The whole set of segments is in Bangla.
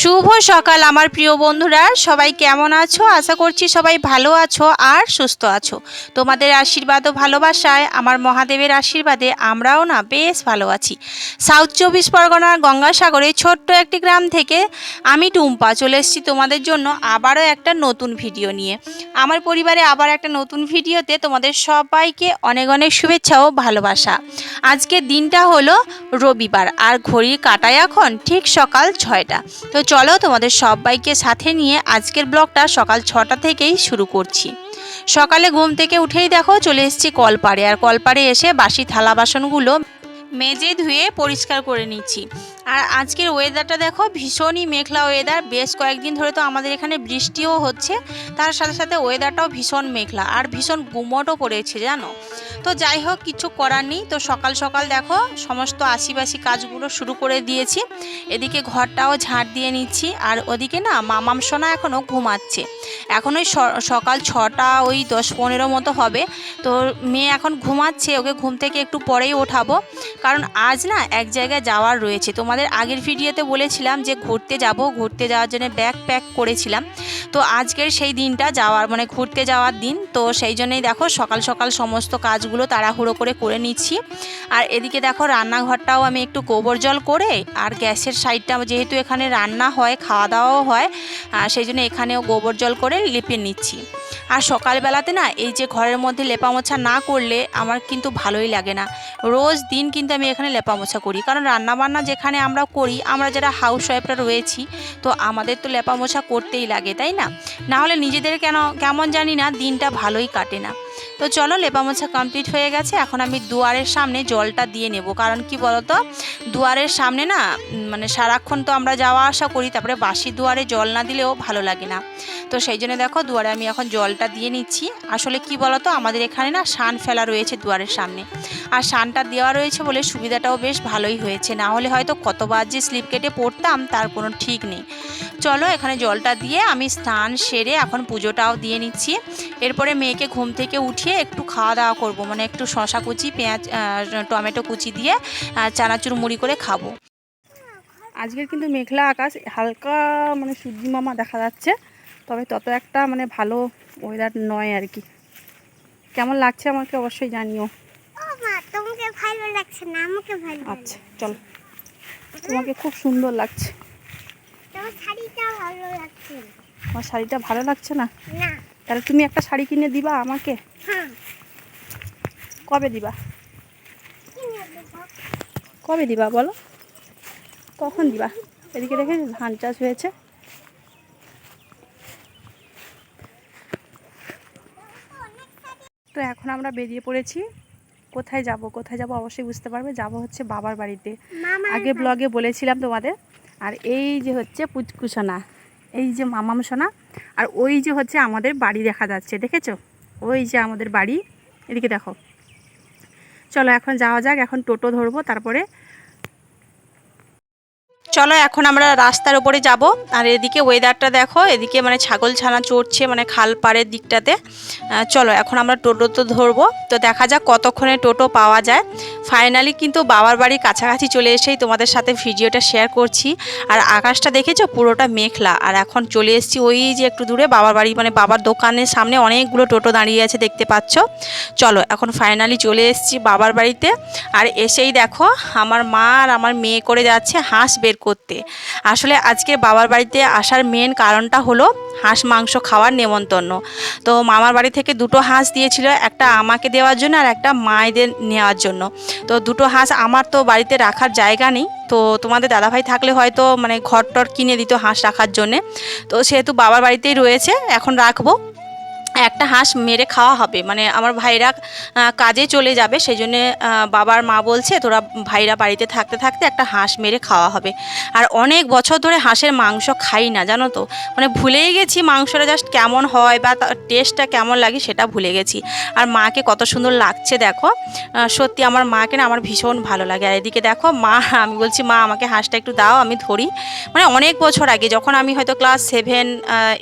শুভ সকাল, আমার প্রিয় বন্ধুরা। সবাই কেমন আছো? আশা করছি সবাই ভালো আছো আর সুস্থ আছো। তোমাদের আশীর্বাদ ও ভালোবাসায়, আমার মহাদেবের আশীর্বাদে আমরাও না বেশ ভালো আছি। সাউথ চব্বিশ পরগনার গঙ্গাসাগরে ছোট্ট একটি গ্রাম থেকে আমি টুম্পা চলে এসেছি তোমাদের জন্য আবারও একটা নতুন ভিডিও নিয়ে। আমার পরিবারে আবার একটা নতুন ভিডিওতে তোমাদের সবাইকে অনেক অনেক শুভেচ্ছা ও ভালোবাসা। আজকের দিনটা হলো রবিবার, আর ঘড়ির কাটায় এখন ঠিক সকাল ছয়টা। তো চলো তোমাদের সবাইকে সাথে নিয়ে আজকের ব্লগটা সকাল ছটা থেকেই শুরু করছি। সকালে ঘুম থেকে উঠেই দেখো চলে এসেছি কলপাড়ে। আর কলপাড়ে এসে বাসি থালা বাসনগুলো মেজে ধুয়ে পরিষ্কার করে নিচ্ছি। আর আজকের ওয়েদারটা দেখো ভীষণই মেঘলা ওয়েদার বেশ কয়েকদিন ধরে তো আমাদের এখানে বৃষ্টিও হচ্ছে, তার সাথে সাথে ওয়েদারটাও ভীষণ মেঘলা আর ভীষণ গুমটও পড়েছে, জানো? তো যাই হোক, কিছু করার নেই, তো সকাল সকাল দেখো সমস্ত আশিবাসি কাজগুলো শুরু করে দিয়েছি। এদিকে ঘরটাও ঝাঁট দিয়ে নিচ্ছি, আর ওদিকে না মামাম সোনা এখনও ঘুমাচ্ছে। এখন ওই সকাল ছটা, ওই দশ পনেরো মতো হবে, তো মেয়ে এখন ঘুমাচ্ছে, ওকে ঘুম থেকে একটু পরেই ওঠাবো। কারণ আজ না এক জায়গায় যাওয়ার রয়েছে। তোমাদের আগের ভিডিওতে বলেছিলাম যে ঘুরতে যাব, ঘুরতে যাওয়ার জন্য ব্যাগ প্যাক করেছিলাম। তো আজকের সেই দিনটা যাওয়ার মানে ঘুরতে যাওয়ার দিন। তো সেই জন্যই দেখো সকাল সকাল সমস্ত কাজগুলো তাড়াহুড়ো করে করে নিচ্ছি। আর এদিকে দেখো রান্নাঘরটাও আমি একটু গোবর জল করে আর গ্যাসের সাইডটা যেহেতু এখানে রান্না হয়, খাওয়া দাওয়াও হয় সেই জন্য এখানেও গোবর জল করে লিপে নিচ্ছি। আর সকালবেলাতে না, এই যে ঘরের মধ্যে লেপা মোছা না করলে আমার কিন্তু ভালোই লাগে না। রোজ দিন কিন্তু আমি এখানে লেপা মোছা করি। কারণ রান্নাবান্না যেখানে আমরা করি, আমরা যারা হাউস ওয়াইফরা রয়েছি, তো আমাদের তো লেপা মোছা করতেই লাগে, তাই না? না হলে নিজেদের কেন, কেমন জানি না দিনটা ভালোই কাটে না। তো চলো লেপা মোছা কমপ্লিট হয়ে গেছে। এখন আমি দুয়ারের সামনে জলটা দিয়ে নেব। কারণ কি বলতো? দুয়ারের সামনে না মানে সারাক্ষণ তো আমরা যাওয়া আসা করি, তারপরে বাসি দুয়ারে জল না দিলেও ভালো লাগে না। তো সেই জন্য দেখো, দুয়ারে আমি এখন জলটা দিয়ে নিচ্ছি। আসলে কি বলতো? আমাদের এখানে না শান ফেলা রয়েছে দুয়ারের সামনে। আর শানটা দেওয়া রয়েছে বলে সুবিধাটাও বেশ ভালোই হয়েছে। না হলে হয়তো কতবার যে স্লিপ কেটে পড়তাম, তার কোনো ঠিক নেই। চলো এখানে জলটা দিয়ে আমি স্নান সেরে এখন পুজোটাও দিয়ে নিচ্ছি। এরপরে মেয়েকে ঘুম থেকে উঠিয়ে একটু খাওয়া দাওয়া করব। মানে একটু শশা কুচি পেঁয়াজ টমেটো কুচি দিয়ে চানাচুর মুড়ি করে খাব। আজকের কিন্তু মেঘলা আকাশ হালকা মানে সূর্যি মামা দেখা যাচ্ছে তবে তত একটা মানে ভালো ওয়েদার নয় আর কি। কেমন লাগছে আমাকে অবশ্যই জানিও। তোমাকে ভালো লাগছে না আমাকে ভালো আচ্ছা চলো। তোমাকে খুব সুন্দর লাগছে। তোমার শাড়িটা ভালো লাগছে আমার শাড়িটা ভালো লাগছে না? না। তাহলে তুমি একটা শাড়ি কিনে দিবা আমাকে? হ্যাঁ। কবে দিবা? কবে দিবা বলো? কখন দিবা? এদিকে দেখে ধান চাষ হয়েছে। তো এখন আমরা বেরিয়ে পড়েছি। কোথায় যাব কোথায় যাব অবশ্যই বুঝতে পারবে। যাব হচ্ছে বাবার বাড়িতে। আগে ব্লগে বলেছিলাম তোমাদের। আর এই যে হচ্ছে পুচকুসোনা এই যে মামাম সোনা আর ওই যে হচ্ছে আমাদের বাড়ি দেখা যাচ্ছে, দেখেছ? ওই যে আমাদের বাড়ি, এদিকে দেখো। চলো এখন যাওয়া যাক, এখন টোটো ধরবো, তারপরে চলো এখন আমরা রাস্তার উপরে যাব। আর এদিকে ওয়েদারটা দেখো, এদিকে মানে ছাগল ছানা চড়ছে মানে খাল পাড়ের দিকটাতে। চলো এখন আমরা টোটো তো ধরবো। তো দেখা যাক কতক্ষণে টোটো পাওয়া যায়। ফাইনালি কিন্তু বাবার বাড়ির কাছাকাছি চলে এসেই তোমাদের সাথে ভিডিওটা শেয়ার করছি। আর আকাশটা দেখেছ? পুরোটা মেঘলা। আর এখন চলে এসেছি ওই যে একটু দূরে বাবার বাড়ি মানে বাবার দোকানের সামনে অনেকগুলো টোটো দাঁড়িয়ে আছে দেখতে পাচ্ছ। চলো এখন ফাইনালি চলে এসেছি বাবার বাড়িতে। আর এসেই দেখো, আমার মা আর আমার মেয়ে করে যাচ্ছে হাঁস বের করতে। আসলে আজকে বাবার বাড়িতে আসার মেন কারণটা হলো হাঁস মাংস খাওয়ার নেমন্তন্ন। তো মামার বাড়ি থেকে দুটো হাঁস দিয়েছিল, একটা আমাকে দেওয়ার জন্য আর একটা মায়েদের নেওয়ার জন্য। তো দুটো হাঁস আমার তো বাড়িতে রাখার জায়গা নেই। তো তোমাদের দাদাভাই থাকলে হয়তো মানে ঘর টর কিনে দিত হাঁস রাখার জন্যে। তো সেহেতু বাবার বাড়িতেই রয়েছে, এখন রাখব। একটা হাঁস মেরে খাওয়া হবে। মানে আমার ভাইরা কাজে চলে যাবে সেই জন্যে বাবার মা বলছে, তোরা ভাইরা বাড়িতে থাকতে থাকতে একটা হাঁস মেরে খাওয়া হবে। আর অনেক বছর ধরে হাঁসের মাংস খাই না, জানো তো? মানে ভুলেই গেছি মাংসটা জাস্ট কেমন হয় বা টেস্টটা কেমন লাগে সেটা ভুলে গেছি। আর মাকে কত সুন্দর লাগছে, দেখো। সত্যি আমার মাকে না আমার ভীষণ ভালো লাগে। আর এদিকে দেখো, মা, আমি বলছি, মা, আমাকে হাঁসটা একটু দাও, আমি ধরি। মানে অনেক বছর আগে, যখন আমি হয়তো ক্লাস সেভেন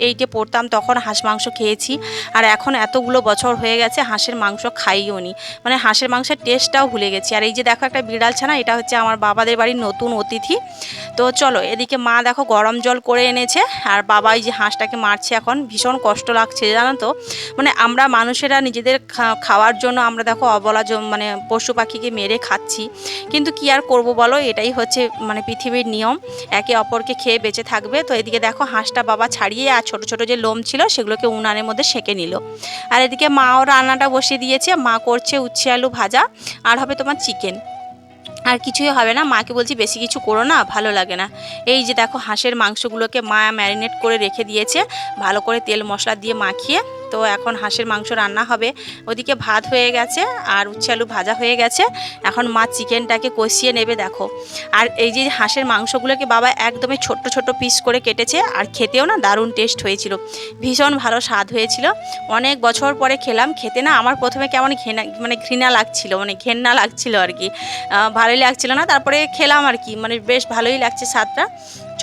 এইটে পড়তাম, তখন হাঁস মাংস খেয়েছি। আর এখন এতগুলো বছর হয়ে গেছে হাঁসের মাংস খাইও নি। মানে হাঁসের মাংসের টেস্টটাও ভুলে গেছি। আর এই যে দেখো একটা বিড়াল ছানা, এটা হচ্ছে আমার বাবাদের বাড়ির নতুন অতিথি। তো চলো, এদিকে মা দেখো গরম জল করে এনেছে, আর বাবা এই যে হাঁসটাকে মারছে এখন। ভীষণ কষ্ট লাগছে, জানো তো? মানে আমরা মানুষেরা নিজেদের খাওয়ার জন্য আমরা দেখো অবলা মানে পশু পাখিকে মেরে খাচ্ছি। কিন্তু কি আর করব বলো? এটাই হচ্ছে মানে পৃথিবীর নিয়ম। একে অপরকে খেয়ে বেঁচে থাকবে। তো এদিকে দেখো হাঁসটা বাবা ছাড়িয়ে, আর ছোট ছোট যে লোম ছিল, সেগুলোকে উনানের মধ্যে সেঁকে নিল। আর এদিকে মাও রান্নাটা বসিয়ে দিয়েছে। মা করছে উচ্ছে আলু ভাজা, আর হবে তোমার চিকেন আর কিছুই হবে না। মাকে বলছি, বেশি কিছু করো না, ভালো লাগে না। এই যে দেখো হাঁসের মাংসগুলোকে মা ম্যারিনেট করে রেখে দিয়েছে। ভালো করে তেল মশলা দিয়ে মাখিয়ে তো এখন হাঁসের মাংস রান্না হবে। ওদিকে ভাত হয়ে গেছে আর উচ্ছে আলু ভাজা হয়ে গেছে। এখন মা চিকেনটাকে কষিয়ে নেবে দেখো। আর এই যে হাঁসের মাংসগুলোকে বাবা একদমই ছোট্ট ছোট্ট পিস করে কেটেছে আর খেতেও না দারুণ টেস্ট হয়েছিল। ভীষণ ভালো স্বাদ হয়েছিল। অনেক বছর পরে খেলাম, খেতে না আমার প্রথমে কেমন ঘেনা মানে ঘৃণা লাগছিল মানে ঘেন্না লাগছিল আর কি। ভালোই লাগছিল না, তারপরে খেলাম আর কি মানে বেশ ভালোই লাগছে স্বাদটা।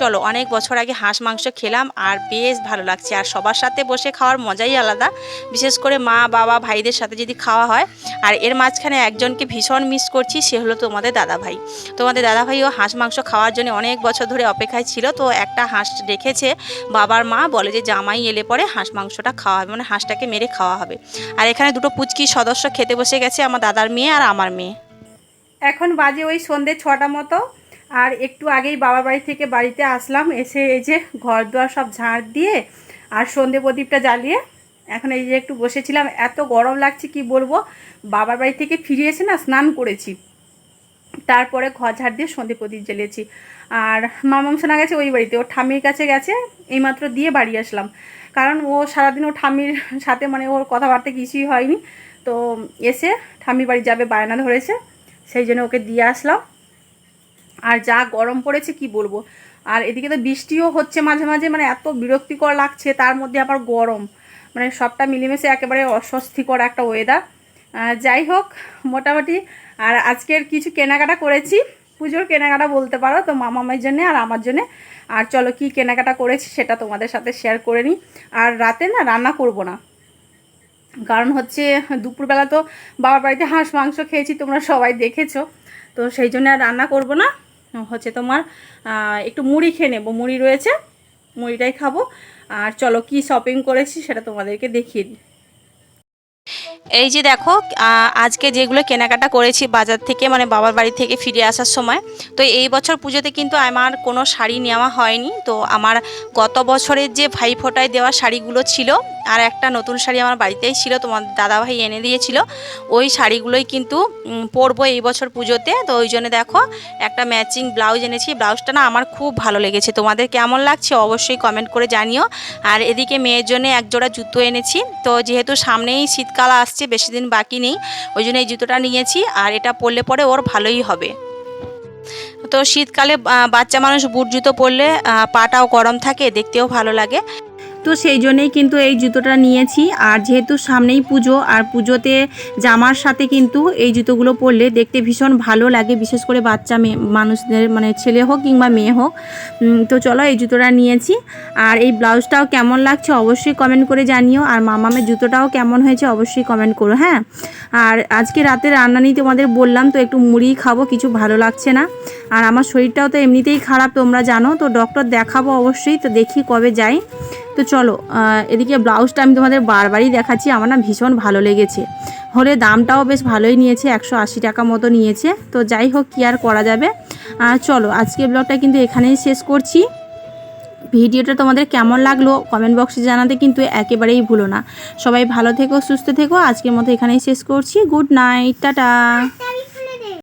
চলো, অনেক বছর আগে হাঁস মাংস খেলাম আর বেশ ভালো লাগছে। আর সবার সাথে বসে খাওয়ার মজাই আলাদা। বিশেষ করে মা, বাবা, ভাইদের সাথে যদি খাওয়া হয়। আর এর মাঝখানে একজনকে ভীষণ মিস করছি, সে হলো তোমাদের দাদা ভাই তোমাদের দাদা ভাইও হাঁস মাংস খাওয়ার জন্য অনেক বছর ধরে অপেক্ষায় ছিল। তো একটা হাঁস রেখেছে বাবার মা, বলে যে জামাই এলে পরে হাঁস মাংসটা খাওয়া হবে মানে হাঁসটাকে মেরে খাওয়া হবে। আর এখানে দুটো পুচকি সদস্য খেতে বসে গেছে, আমার দাদার মেয়ে আর আমার মেয়ে। এখন বাজে ওই সন্ধ্যে ছটা মতো। আর একটু আগেই বাবার বাড়ি থেকে বাড়িতে আসলাম। এসে এই যে ঘর দুয়ার সব ঝাড় দিয়ে আর সন্ধে প্রদীপটা জ্বালিয়ে এখন এই যে একটু বসেছিলাম। এত গরম লাগছে, কি বলব? বাবার বাড়ি থেকে ফিরে এসে না স্নান করেছি। তারপরে ঘর ঝাড় দিয়ে সন্ধে প্রদীপ জ্বেলেছি আর মামাম শোনা গেছে ওই বাড়িতে। ওর ঠাম্মির কাছে গেছে, এইমাত্র দিয়ে বাড়ি আসলাম। কারণ ও সারাদিন ও ঠাম্মির সাথে মানে ওর কথাবার্তা কিছুই হয়নি। তো এসে ঠাম্মি বাড়ি যাবে, বায়না ধরেছে। সেই জন্য ওকে দিয়ে আসলাম। আর যা গরম পড়েছে কি বলব? আর এদিকে তো বৃষ্টিও হচ্ছে মাঝে মাঝে মানে এত বিরক্তিকর লাগছে, তার মধ্যে আবার গরম। মানে সবটা মিলেমিশে একেবারে অস্বস্তিকর একটা ওয়েদার যাই হোক, মোটামুটি, আর আজকের কিছু কেনাকাটা করেছি। পুজোর কেনাকাটা বলতে পারো, তো মামামের জন্যে আর আমার জন্যে। আর চলো, কি কেনাকাটা করেছি সেটা তোমাদের সাথে শেয়ার করে নিই। আর রাতে না রান্না করব না। কারণ হচ্ছে দুপুরবেলা তো বাবার বাড়িতে হাঁস মাংস খেয়েছি, তোমরা সবাই দেখেছ। তো সেই জন্য আর রান্না করব না। হচ্ছে তোমার একটু মুড়ি খেয়ে নেব। মুড়ি রয়েছে, মুড়িটাই খাব। আর চলো কি শপিং করেছি সেটা তোমাদেরকে দেখিয়ে দিই। এই যে দেখো আজকে যেগুলো কেনাকাটা করেছি বাজার থেকে মানে বাবার বাড়ি থেকে ফিরে আসার সময়, তো এই বছর পুজোতে কিন্তু আমার কোনো শাড়ি নেওয়া হয়নি। তো আমার গত বছরের যে ভাই ফোটায় দেওয়া শাড়িগুলো ছিল, আর একটা নতুন শাড়ি আমার বাড়িতেই ছিল, তোমার দাদাভাই এনে দিয়েছিল, ওই শাড়িগুলোই কিন্তু পরবো এই বছর পুজোতে। তো ওই জন্য দেখো, একটা ম্যাচিং ব্লাউজ এনেছি। ব্লাউজটা না আমার খুব ভালো লেগেছে। তোমাদের কেমন লাগছে অবশ্যই কমেন্ট করে জানিও। আর এদিকে মেয়ের জন্য এক জোড়া জুতো এনেছি। তো যেহেতু সামনেই শীতকাল আসছে, বেশি দিন বাকি নেই। ওই জন্য এই জুতোটা নিয়েছি, আর এটা পরলে পরে ওর ভালোই হবে। তো শীতকালে বাচ্চা মানুষ বুট জুতো পরলে পাটাও গরম থাকে, দেখতেও ভালো লাগে। তো সেই জন্যেই কিন্তু এই জুতোটা নিয়েছি। আর যেহেতু সামনেই পুজো, আর পুজোতে জামার সাথে কিন্তু এই জুতোগুলো পরলে দেখতে ভীষণ ভালো লাগে, বিশেষ করে বাচ্চা মেয়ে, মানুষদের মানে ছেলে হোক কিংবা মেয়ে হোক। তো চলো এই জুতোটা নিয়েছি। আর এই ব্লাউজটাও কেমন লাগছে অবশ্যই কমেন্ট করে জানিও। আর মামামের জুতোটাও কেমন হয়েছে অবশ্যই কমেন্ট করো হ্যাঁ? আর আজকে রাতে রান্না নিয়ে তোমাদের বললাম, তো একটু মুড়ি খাব, কিছু ভালো লাগছে না। আর আমার শরীরটাও তো এমনিতেই খারাপ, তোমরা জানো। তো ডক্টর দেখাবো অবশ্যই, তো দেখি কবে যাই। তো চলো এদিকে ব্লাউজটা আমি তোমাদের বারবারই দেখাচ্ছি, আমার না ভীষণ ভালো লেগেছে। হলে দামটাও বেশ ভালোই নিয়েছে, একশো আশি টাকা মতো নিয়েছে। তো যাই হোক, কী আর করা যাবে। চলো আজকে ব্লগটা কিন্তু এখানেই শেষ করছি। ভিডিওটা তোমাদের কেমন লাগল কমেন্ট বক্সে জানাতে কিন্তু একেবারেই ভুলো না। সবাই ভালো থেকো, সুস্থ থেকো, আজকের মতো এখানেই শেষ করছি। Good night tata.